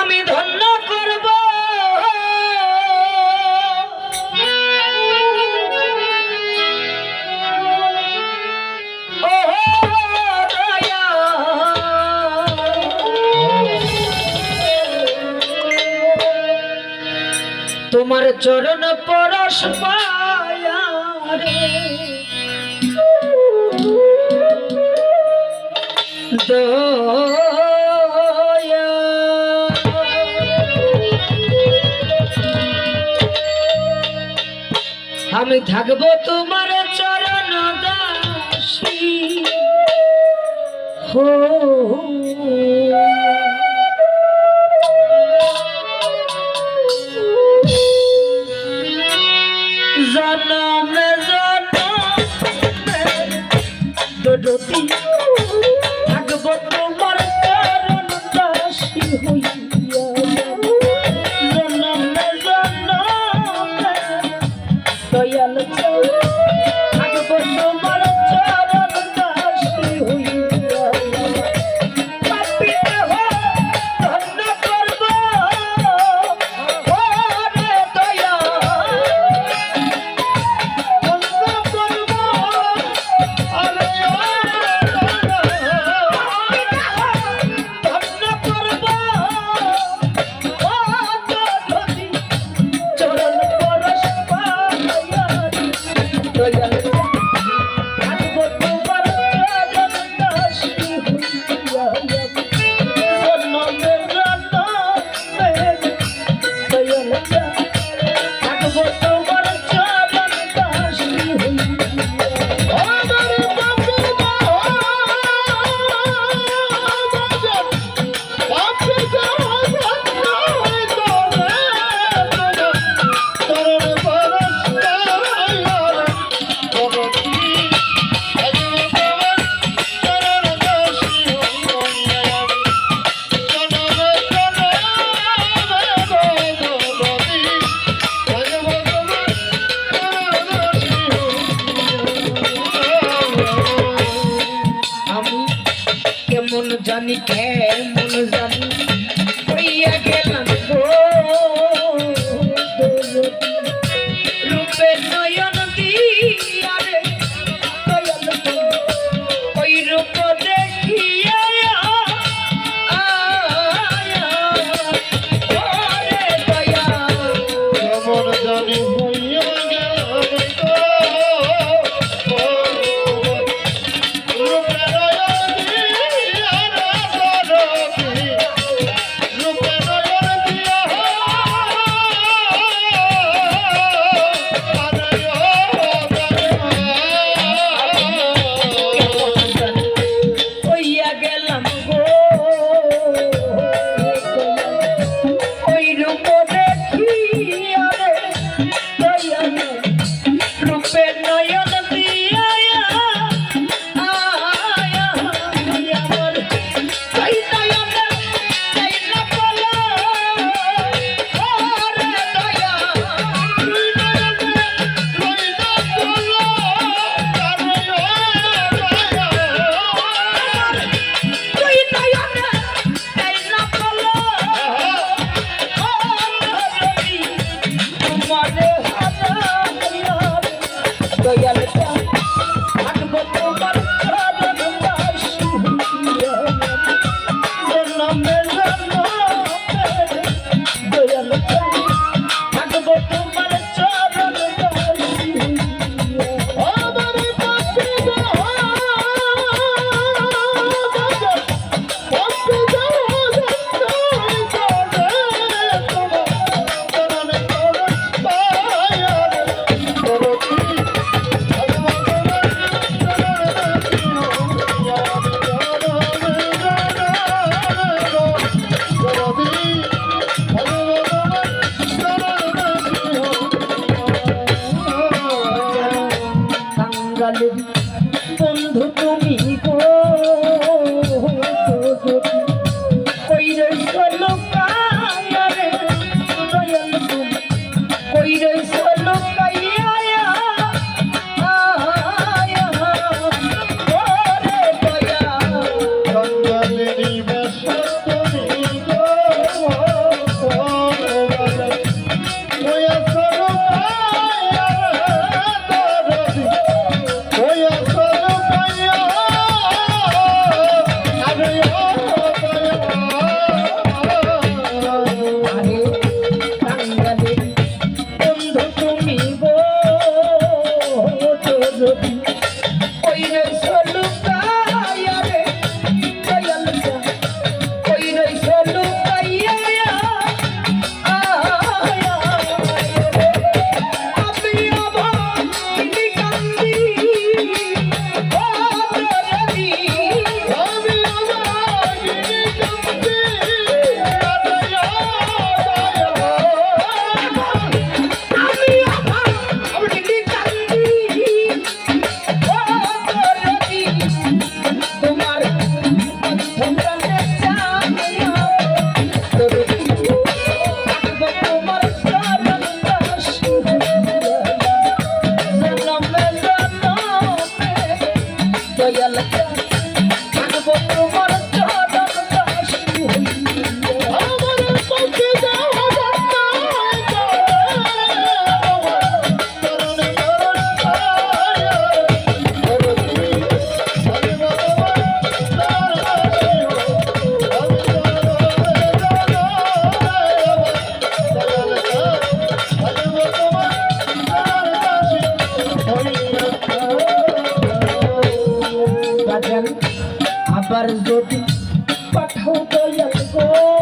আমি ধন্য করব। তোমার চরণ পরশ পা আমি থাকব তোমার চরণ দাসী। হো জনম জনম দুটি কেমন জানি কেমন জানি হইয়া গেল। lalum আবার যদি পাঠাও দয়াল গো